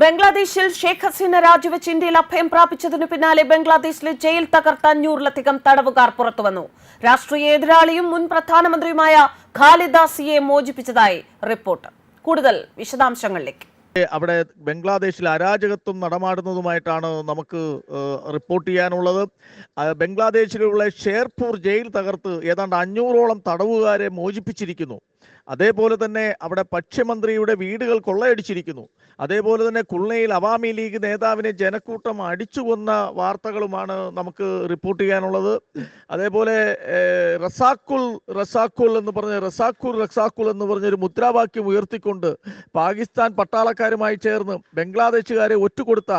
ബംഗ്ലാദേശിൽ ഷെയ്ഖ് ഹസീന രാജിവെച്ച് ഇന്ത്യയിൽ അഭയം പ്രാപിച്ചതിനു പിന്നാലെ ബംഗ്ലാദേശിലെ ജയിൽ തകർത്ത അഞ്ഞൂറിലധികം തടവുകാർ പുറത്തുവന്നു. രാഷ്ട്രീയ എതിരാളിയും മുൻ പ്രധാനമന്ത്രിയുമായ ഖാലിദാസിയെ മോചിപ്പിച്ചതായി റിപ്പോർട്ട്. കൂടുതൽ വിശദാംശങ്ങളിലേക്ക്. അവിടെ ബംഗ്ലാദേശിൽ അരാജകത്വം നടമാടുന്നതുമായിട്ടാണ് നമുക്ക് റിപ്പോർട്ട് ചെയ്യാനുള്ളത്. ബംഗ്ലാദേശിലുള്ള ഷേർപൂർ ജയിൽ തകർത്ത് ഏതാണ്ട് അഞ്ഞൂറോളം തടവുകാരെ മോചിപ്പിച്ചിരിക്കുന്നു. അതേപോലെ തന്നെ അവിടെ ഭക്ഷ്യമന്ത്രിയുടെ വീടുകൾ കൊള്ളയടിച്ചിരിക്കുന്നു. അതേപോലെ തന്നെ കുള്ളയിൽ അവാമി ലീഗ് നേതാവിനെ ജനക്കൂട്ടം അടിച്ചുകൊന്ന വാർത്തകളുമാണ് നമുക്ക് റിപ്പോർട്ട് ചെയ്യാനുള്ളത്. അതേപോലെ റസാക്കുൽ റസാക്കുൽ എന്ന് പറഞ്ഞ റസാക്കുൽ റസാക്കുൽ എന്ന് പറഞ്ഞൊരു മുദ്രാവാക്യം ഉയർത്തിക്കൊണ്ട് പാകിസ്ഥാൻ പട്ടാളക്കാരുമായി ചേർന്ന് ബംഗ്ലാദേശുകാരെ ഒറ്റുകൊടുത്ത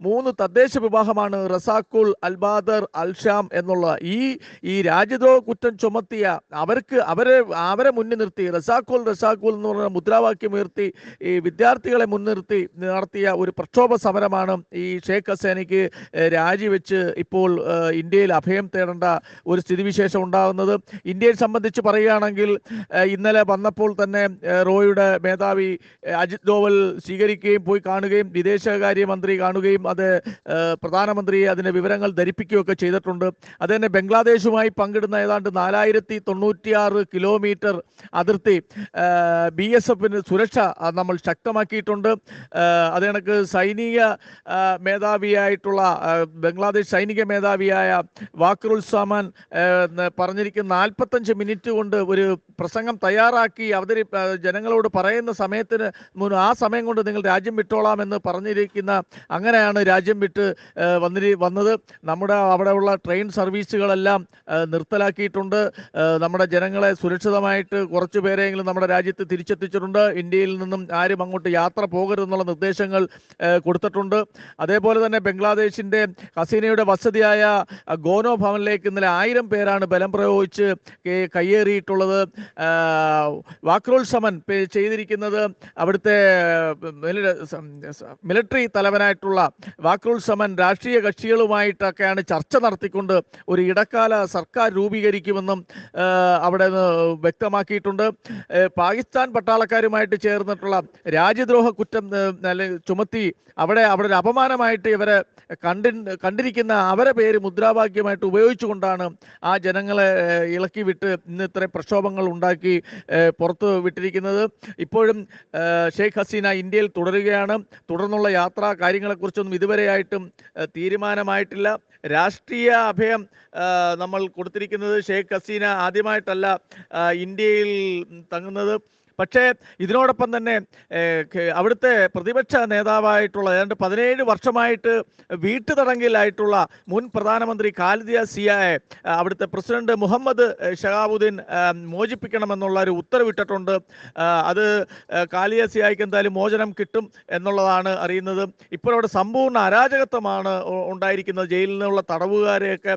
മൂന്ന് തദ്ദേശ വിവാഹമാണ് റസാക്കുൽ അൽബാദർ അൽഷാം എന്നുള്ള ഈ ഈ രാജ്യദ്രോഹ കുറ്റം ചുമത്തിയ അവർക്ക് അവരെ അവരെ മുന്നിൽ നിർത്തി റസാക്കുൽ റസാക്കുൽ എന്ന് പറഞ്ഞ മുദ്രാവാക്യം ഉയർത്തി ഈ വിദ്യാർത്ഥികളെ മുൻനിർത്തി നടത്തിയ ഒരു പ്രക്ഷോഭ സമരമാണ് ഈ ഷേഖ് ഹസേനയ്ക്ക് രാജിവെച്ച് ഇപ്പോൾ ഇന്ത്യയിൽ അഭയം തേടേണ്ട ഒരു സ്ഥിതിവിശേഷം ഉണ്ടാകുന്നത് ഇന്ത്യയെ സംബന്ധിച്ച് പറയുകയാണെങ്കിൽ ഇന്നലെ വന്നപ്പോൾ തന്നെ റോയുടെ മേധാവി അജിത് ഡോവൽ സ്വീകരിക്കുകയും പോയി കാണുകയും വിദേശകാര്യമന്ത്രി കാണുകയും അത് പ്രധാനമന്ത്രിയെ അതിന്റെ വിവരങ്ങൾ ധരിപ്പിക്കുകയൊക്കെ ചെയ്തിട്ടുണ്ട്. അത് തന്നെ ബംഗ്ലാദേശുമായി പങ്കിടുന്ന ഏതാണ്ട് നാലായിരത്തി തൊണ്ണൂറ്റിയാറ് കിലോമീറ്റർ അതിർത്തി ബി എസ് എഫിന് സുരക്ഷ നമ്മൾ ശക്തമാക്കിയിട്ടുണ്ട്. അത് കണക്ക് സൈനിക മേധാവിയായിട്ടുള്ള ബംഗ്ലാദേശ് സൈനിക മേധാവിയായ വാക്രുൽ സാമാൻ പറഞ്ഞിരിക്കുന്ന നാൽപ്പത്തഞ്ച് മിനിറ്റ് കൊണ്ട് ഒരു പ്രസംഗം തയ്യാറാക്കി അവതരി ജനങ്ങളോട് പറയുന്ന സമയത്തിന് ആ സമയം കൊണ്ട് നിങ്ങൾ രാജ്യം വിട്ടോളാം എന്ന് പറഞ്ഞിരിക്കുന്ന അങ്ങനെയാണ് രാജ്യം വിട്ട് വന്നിരി വന്നത്. നമ്മുടെ അവിടെയുള്ള ട്രെയിൻ സർവീസുകളെല്ലാം നിർത്തലാക്കിയിട്ടുണ്ട്. നമ്മുടെ ജനങ്ങളെ സുരക്ഷിതമായിട്ട് കുറച്ചു പേരെങ്കിലും നമ്മുടെ രാജ്യത്ത് തിരിച്ചെത്തിച്ചിട്ടുണ്ട്. ഇന്ത്യയിൽ നിന്നും ആരും അങ്ങോട്ട് യാത്ര പോകരുതെന്നുള്ള നിർദ്ദേശങ്ങൾ കൊടുത്തിട്ടുണ്ട്. അതേപോലെ തന്നെ ബംഗ്ലാദേശിന്റെ ഹസീനയുടെ വസതിയായ ഗോനോ ഭവനിലേക്ക് ഇന്നലെ ആയിരം പേരാണ് ബലം പ്രയോഗിച്ച് കയ്യേറിയിട്ടുള്ളത്. വാക്രോത്സമൻ ചെയ്തിരിക്കുന്നത് അവിടുത്തെ മിലിറ്റ- മിലിറ്ററി തലവനായിട്ടുള്ള വാക്രോത്സമൻ രാഷ്ട്രീയ കക്ഷികളുമായിട്ടൊക്കെയാണ് ചർച്ച നടത്തിക്കൊണ്ട് ഒരു ഇടക്കാല സർക്കാർ രൂപീകരിക്കുമെന്നും അവിടെ വ്യക്തമാക്കിയിട്ടുണ്ട്. പാകിസ്ഥാൻ പട്ടാളക്കാരുമായിട്ട് ചേർന്നിട്ടുള്ള രാജ്യദ്രോഹ കുറ്റം ചുമത്തി അവിടെ അവിടെ ഒരു അപമാനമായിട്ട് ഇവരെ കണ്ടി കണ്ടിരിക്കുന്ന അവരെ പേര് മുദ്രാവാക്യമായിട്ട് ഉപയോഗിച്ചുകൊണ്ടാണ് ആ ജനങ്ങളെ ഇളക്കി വിട്ട് ഇന്ന് ഇത്രയും പ്രക്ഷോഭങ്ങൾ ഉണ്ടാക്കി പുറത്ത് വിട്ടിരിക്കുന്നത്. ഇപ്പോഴും ഷെയ്ഖ് ഹസീന ഇന്ത്യയിൽ തുടരുകയാണ്. തുടർന്നുള്ള യാത്രാ കാര്യങ്ങളെക്കുറിച്ചൊന്നും ഇതുവരെയായിട്ടും തീരുമാനമായിട്ടില്ല. രാഷ്ട്രീയ അഭയം നമ്മൾ കൊടുത്തിരിക്കുന്നത് ഷെയ്ഖ് ഹസീന ആദ്യമായിട്ടല്ല ഇന്ത്യയിൽ തങ്ങുന്നത്. പക്ഷേ ഇതിനോടൊപ്പം തന്നെ അവിടുത്തെ പ്രതിപക്ഷ നേതാവായിട്ടുള്ള ഏതാണ്ട് പതിനേഴ് വർഷമായിട്ട് വീട്ടുതടങ്കിലായിട്ടുള്ള മുൻ പ്രധാനമന്ത്രി ഖാലിദിയ സിയായെ അവിടുത്തെ പ്രസിഡന്റ് മുഹമ്മദ് ഷഹാബുദ്ദീൻ മോചിപ്പിക്കണമെന്നുള്ള ഒരു ഉത്തരവിട്ടിട്ടുണ്ട്. അത് ഏഹ്, സിയായിക്ക് എന്തായാലും മോചനം കിട്ടും എന്നുള്ളതാണ് അറിയുന്നത്. ഇപ്പോൾ അവിടെ സമ്പൂർണ അരാജകത്വമാണ് ഉണ്ടായിരിക്കുന്നത്. ജയിലിൽ നിന്നുള്ള തടവുകാരെയൊക്കെ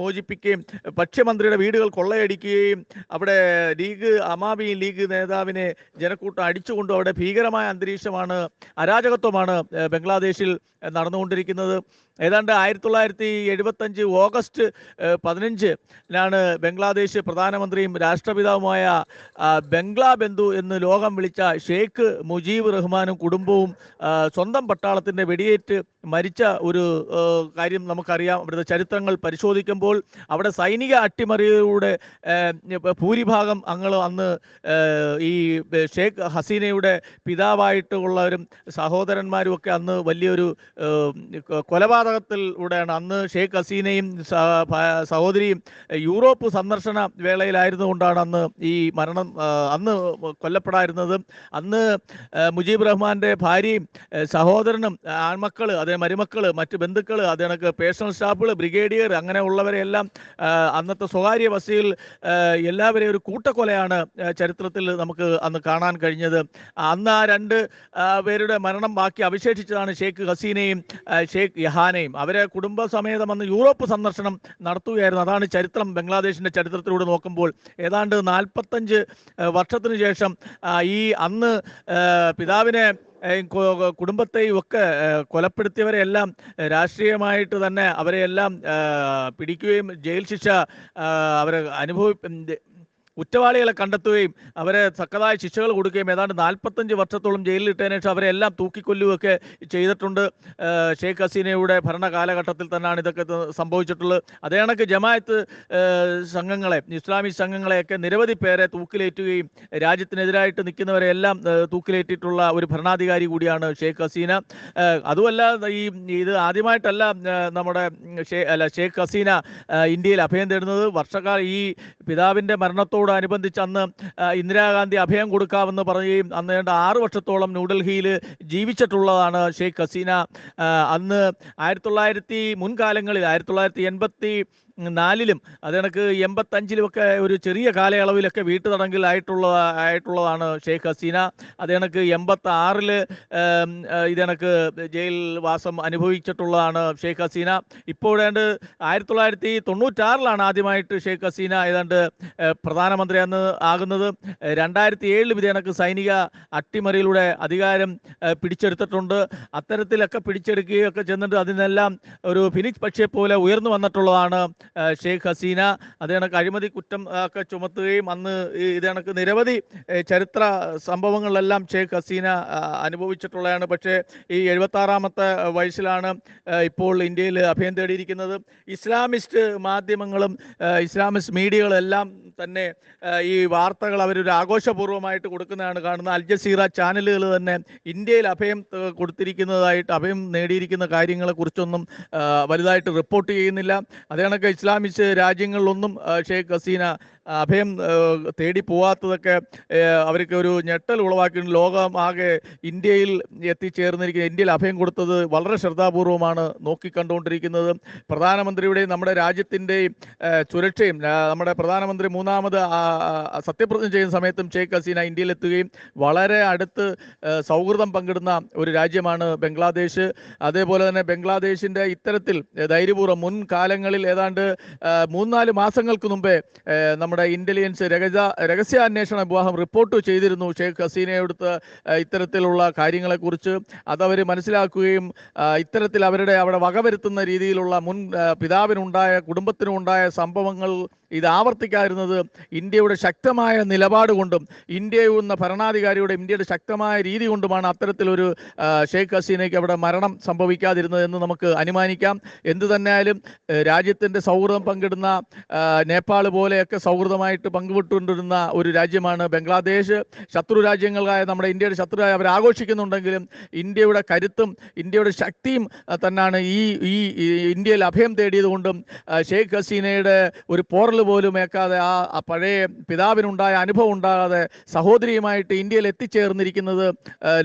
മോചിപ്പിക്കുകയും ഭക്ഷ്യമന്ത്രിയുടെ വീടുകൾ കൊള്ളയടിക്കുകയും അവിടെ ലീഗ് അമാബി ലീഗ് നേതാവിനെ ജനക്കൂട്ടം അടിച്ചുകൊണ്ടും അവിടെ ഭീകരമായ അന്തരീക്ഷമാണ് അരാജകത്വമാണ് ബംഗ്ലാദേശിൽ നടന്നുകൊണ്ടിരിക്കുന്നത്. ഏതാണ്ട് ആയിരത്തി തൊള്ളായിരത്തി എഴുപത്തഞ്ച് ഓഗസ്റ്റ് പതിനഞ്ചിനാണ് ബംഗ്ലാദേശ് പ്രധാനമന്ത്രിയും രാഷ്ട്രപിതാവുമായ ബംഗ്ലാ ബന്ധു എന്ന് ലോകം വിളിച്ച ഷെയ്ഖ് മുജീബ് റഹ്മാനും കുടുംബവും സ്വന്തം പട്ടാളത്തിന്റെ വെടിയേറ്റ് മരിച്ച ഒരു കാര്യം നമുക്കറിയാം. അവിടുത്തെ ചരിത്രങ്ങൾ പരിശോധിക്കുമ്പോൾ അവിടെ സൈനിക അട്ടിമറിയിലൂടെ ഏഹ്, ഭൂരിഭാഗം അങ്ങൾ അന്ന് ഈ ഷേഖ് ഹസീനയുടെ പിതാവായിട്ടുള്ളവരും സഹോദരന്മാരും ഒക്കെ അന്ന് വലിയൊരു ഏഹ്, കൊ- കൊലപാതകത്തിലൂടെയാണ് അന്ന് ഷെയ്ഖ് ഹസീനയും സഹോദരിയും യൂറോപ്പ് സന്ദർശന വേളയിലായിരുന്നുകൊണ്ടാണ് അന്ന് ഈ മരണം അന്ന് കൊല്ലപ്പെടാതിരുന്നത് അന്ന് മുജീബ് റഹ്മാന്റെ ഭാര്യയും സഹോദരനും ആൺമക്കൾ അതേ മരുമക്കൾ മറ്റ് ബന്ധുക്കൾ അത് കണക്ക് പേഴ്സണൽ സ്റ്റാഫുകൾ ബ്രിഗേഡിയർ അങ്ങനെ ഉള്ളവരെയെല്ലാം അന്നത്തെ സ്വകാര്യ ബസ്സിൽ എല്ലാവരെയും ഒരു കൂട്ടക്കൊലയാണ് ചരിത്രത്തിൽ നമുക്ക് അന്ന് കാണാൻ കഴിഞ്ഞത്. അന്ന് ആ രണ്ട് പേരുടെ മരണം ബാക്കി അവശേഷിച്ചതാണ് ഷെയ്ഖ് ഹസീനയും ഷെയ്ഖ് ഷേഖ് യഹാനയും അവരെ കുടുംബസമേതം അന്ന് യൂറോപ്പ് സന്ദർശനം നടത്തുകയായിരുന്നു. അതാണ് ചരിത്രം ബംഗ്ലാദേശിന്റെ ചരിത്രത്തിലൂടെ നോക്കുമ്പോൾ. ഏതാണ്ട് നാൽപ്പത്തഞ്ച് വർഷത്തിന് ശേഷം ഈ അന്ന് പിതാവിനെ കുടുംബത്തെയും ഒക്കെ കൊലപ്പെടുത്തിയവരെ എല്ലാം രാഷ്ട്രീയമായിട്ട് തന്നെ അവരെയെല്ലാം പിടിക്കുകയും ജയിൽ ശിക്ഷ അവരെ അനുഭവി കുറ്റവാളികളെ കണ്ടെത്തുകയും അവരെ തക്കതായ ശിക്ഷകൾ കൊടുക്കുകയും ഏതാണ്ട് നാൽപ്പത്തഞ്ച് വർഷത്തോളം ജയിലിൽ ഇട്ടതിനു ശേഷം അവരെ എല്ലാം തൂക്കിക്കൊല്ലുകയൊക്കെ ചെയ്തിട്ടുണ്ട്. ഷെയ്ഖ് ഹസീനയുടെ ഭരണ കാലഘട്ടത്തിൽ തന്നെയാണ് ഇതൊക്കെ സംഭവിച്ചിട്ടുള്ളത്. അതേ കണക്ക് ജമായത്ത് സംഘങ്ങളെ ഇസ്ലാമിക് സംഘങ്ങളെയൊക്കെ നിരവധി പേരെ തൂക്കിലേറ്റുകയും രാജ്യത്തിനെതിരായിട്ട് നിൽക്കുന്നവരെ എല്ലാം തൂക്കിലേറ്റിയിട്ടുള്ള ഒരു ഭരണാധികാരി കൂടിയാണ് ഷെയ്ഖ് ഹസീന. അതുമല്ല ഈ ഇത് ആദ്യമായിട്ടല്ല നമ്മുടെ അല്ല ഷെയ്ഖ് ഹസീന ഇന്ത്യയിൽ അഭയം തേടുന്നത്. വർഷക്കാല ഈ പിതാവിന്റെ മരണത്തോടനുബന്ധിച്ച് അന്ന് ഇന്ദിരാഗാന്ധി അഭയം കൊടുക്കാമെന്ന് പറയുകയും അന്ന് ഏതാണ്ട് ആറു വർഷത്തോളം ന്യൂഡൽഹിയിൽ ജീവിച്ചിട്ടുള്ളതാണ് ഷെയ്ഖ് ഹസീന. അന്ന് ആയിരത്തി തൊള്ളായിരത്തി മുൻകാലങ്ങളിൽ ആയിരത്തി തൊള്ളായിരത്തി എൺപത്തി നാലിലും അത് കണക്ക് എൺപത്തഞ്ചിലുമൊക്കെ ഒരു ചെറിയ കാലയളവിലൊക്കെ വീട്ടു തടങ്കിലായിട്ടുള്ള ആയിട്ടുള്ളതാണ് ഷെയ്ഖ് ഹസീന. അത് കണക്ക് എൺപത്തി ആറിൽ ഇത് ജയിൽ വാസം അനുഭവിച്ചിട്ടുള്ളതാണ് ഷെയ്ഖ് ഹസീന. ഇപ്പോൾ ഏതാണ്ട് ആയിരത്തി തൊള്ളായിരത്തി തൊണ്ണൂറ്റാറിലാണ് ആദ്യമായിട്ട് ഷെയ്ഖ് ഹസീന ഏതാണ്ട് പ്രധാനമന്ത്രി അന്ന് ആകുന്നത്. രണ്ടായിരത്തി ഏഴിലും ഇത് സൈനിക അട്ടിമറിയിലൂടെ അധികാരം പിടിച്ചെടുത്തിട്ടുണ്ട്. അത്തരത്തിലൊക്കെ പിടിച്ചെടുക്കുകയൊക്കെ ചെന്നിട്ട് അതിനെല്ലാം ഒരു ഫിനിക്സ് പക്ഷിയെ പോലെ ഉയർന്നു വന്നിട്ടുള്ളതാണ് ഷെയ്ഖ് ഹസീന അത് കണക്ക് അഴിമതി കുറ്റം ഒക്കെ ചുമത്തുകയും അന്ന് ഇത് കണക്ക് നിരവധി ചരിത്ര സംഭവങ്ങളിലെല്ലാം ഷെയ്ഖ് ഹസീന അനുഭവിച്ചിട്ടുള്ളതാണ്. പക്ഷേ ഈ എഴുപത്തി ആറാമത്തെ വയസ്സിലാണ് ഇപ്പോൾ ഇന്ത്യയിൽ അഭയം തേടിയിരിക്കുന്നത്. ഇസ്ലാമിസ്റ്റ് മാധ്യമങ്ങളും ഇസ്ലാമിസ്റ്റ് മീഡിയകളെല്ലാം തന്നെ ഈ വാർത്തകൾ അവരൊരു ആഘോഷപൂർവമായിട്ട് കൊടുക്കുന്നതാണ് കാണുന്നത്. അൽ ജസീറ ചാനലുകൾ തന്നെ ഇന്ത്യയിൽ അഭയം കൊടുത്തിരിക്കുന്നതായിട്ട് അഭയം നേടിയിരിക്കുന്ന കാര്യങ്ങളെക്കുറിച്ചൊന്നും വലുതായിട്ട് റിപ്പോർട്ട് ചെയ്യുന്നില്ല. അതേ കണക്ക് ഇസ്ലാമിസ്റ്റ് രാജ്യങ്ങളിലൊന്നും ഷെയ്ഖ് ഹസീന അഭയം തേടി പോവാത്തതൊക്കെ അവർക്ക് ഒരു ഞെട്ടൽ ഉളവാക്കി ലോകമാകെ ഇന്ത്യയിൽ എത്തിച്ചേർന്നിരിക്കുന്ന. ഇന്ത്യയിൽ അഭയം കൊടുത്തത് വളരെ ശ്രദ്ധാപൂർവമാണ് നോക്കിക്കണ്ടുകൊണ്ടിരിക്കുന്നത്. പ്രധാനമന്ത്രിയുടെയും നമ്മുടെ രാജ്യത്തിന്റെയും സുരക്ഷയും നമ്മുടെ പ്രധാനമന്ത്രി മൂന്നാമത് സത്യപ്രതിജ്ഞ ചെയ്യുന്ന സമയത്തും ഷെയ്ഖ് ഹസീന ഇന്ത്യയിലെത്തുകയും വളരെ അടുത്ത് സൗഹൃദം പങ്കിടുന്ന ഒരു രാജ്യമാണ് ബംഗ്ലാദേശ്. അതേപോലെ തന്നെ ബംഗ്ലാദേശിന്റെ ഇത്തരത്തിൽ ധൈര്യപൂർവം മുൻകാലങ്ങളിൽ ഏതാണ്ട് മൂന്നാൽ മാസങ്ങൾക്ക് മുമ്പേ ഏഹ്, നമ്മുടെ ഇന്റലിജൻസ് രഹസ്യ രഹസ്യാന്വേഷണ വിഭാഗം റിപ്പോർട്ട് ചെയ്തിരുന്നു. ഷെയ്ഖ് ഹസീനയെടുത്ത് ഇത്തരത്തിലുള്ള കാര്യങ്ങളെക്കുറിച്ച്. അതവർ മനസ്സിലാക്കുകയും ഇത്തരത്തിൽ അവരുടെ അവിടെ വകവരുത്തുന്ന രീതിയിലുള്ള മുൻ പിതാവിനുണ്ടായ കുടുംബത്തിനുണ്ടായ സംഭവങ്ങൾ ഇത് ആവർത്തിക്കാതിരുന്നത് ഇന്ത്യയുടെ ശക്തമായ നിലപാട് കൊണ്ടും ഇന്ത്യ എന്ന ഭരണാധികാരിയുടെ ഇന്ത്യയുടെ ശക്തമായ രീതി കൊണ്ടുമാണ് അത്തരത്തിലൊരു ഷെയ്ഖ് ഹസീനയ്ക്ക് അവിടെ മരണം സംഭവിക്കാതിരുന്നത് എന്ന് നമുക്ക് അനുമാനിക്കാം. എന്തു തന്നെയായാലും രാജ്യത്തിന്റെ സൗഹൃദം പങ്കിടുന്ന നേപ്പാൾ പോലെയൊക്കെ സൗഹൃദമായിട്ട് പങ്കുവിട്ടുകൊണ്ടിരുന്ന ഒരു രാജ്യമാണ് ബംഗ്ലാദേശ്. ശത്രു രാജ്യങ്ങളായ നമ്മുടെ ഇന്ത്യയുടെ ശത്രുരായ അവർ ആഘോഷിക്കുന്നുണ്ടെങ്കിലും ഇന്ത്യയുടെ കരുത്തും ഇന്ത്യയുടെ ശക്തിയും തന്നെയാണ് ഈ ഈ ഇന്ത്യയിൽ അഭയം തേടിയതുകൊണ്ടും ഷെയ്ഖ് ഹസീനയുടെ ഒരു പോറൽ പോലും ഏക്കാതെ ആ പഴയ പിതാവിനുണ്ടായ അനുഭവം ഉണ്ടാകാതെ സഹോദരിയുമായിട്ട് ഇന്ത്യയിൽ എത്തിച്ചേർന്നിരിക്കുന്നത്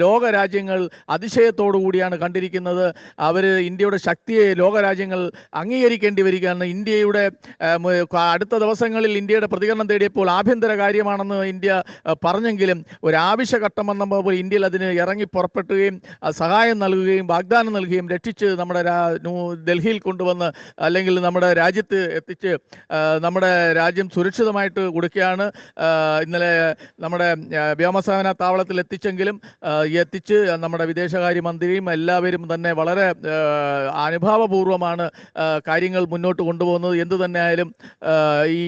ലോകരാജ്യങ്ങൾ ലോക അതിശയത്തോടു കൂടിയാണ് കണ്ടിരിക്കുന്നത്. അവർ ഇന്ത്യയുടെ ശക്തിയെ ലോകരാജ്യങ്ങൾ അംഗീകരിക്കേണ്ടി വരികയാണ്. ഇന്ത്യയുടെ അടുത്ത ദിവസങ്ങളിൽ ഇന്ത്യയുടെ പ്രതികരണം തേടിയപ്പോൾ ആഭ്യന്തര കാര്യമാണെന്ന് ഇന്ത്യ പറഞ്ഞെങ്കിലും ഒരു ആവശ്യഘട്ടം പോലെ ഇന്ത്യയിൽ അതിന് ഇറങ്ങി പുറപ്പെട്ടുകയും സഹായം നൽകുകയും വാഗ്ദാനം നൽകുകയും രക്ഷിച്ച് നമ്മുടെ ഡൽഹിയിൽ കൊണ്ടുവന്ന് അല്ലെങ്കിൽ നമ്മുടെ രാജ്യത്ത് എത്തിച്ച് ആ, നമ്മുടെ രാജ്യം സുരക്ഷിതമായിട്ട് കൊടുക്കുകയാണ്. ഇന്നലെ നമ്മുടെ വ്യോമസേന താവളത്തിൽ എത്തിച്ചെങ്കിലും എത്തിച്ച് നമ്മുടെ വിദേശകാര്യമന്ത്രിയും എല്ലാവരും തന്നെ വളരെ അനുഭാവപൂർവമാണ് കാര്യങ്ങൾ മുന്നോട്ട് കൊണ്ടുപോകുന്നത്. എന്തു തന്നെയായാലും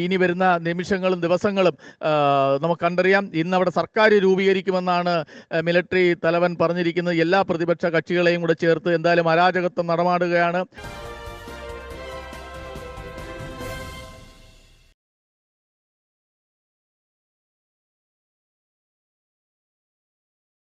ഇനി വരുന്ന നിമിഷങ്ങളും ദിവസങ്ങളും നമുക്ക് കണ്ടറിയാം. ഇന്ന് അവിടെ സർക്കാർ രൂപീകരിക്കുമെന്നാണ് മിലിറ്ററി തലവൻ പറഞ്ഞിരിക്കുന്നത്. എല്ലാ പ്രതിപക്ഷ കക്ഷികളെയും കൂടെ ചേർത്ത് എന്തായാലും അരാജകത്വം നടമാടുകയാണ്.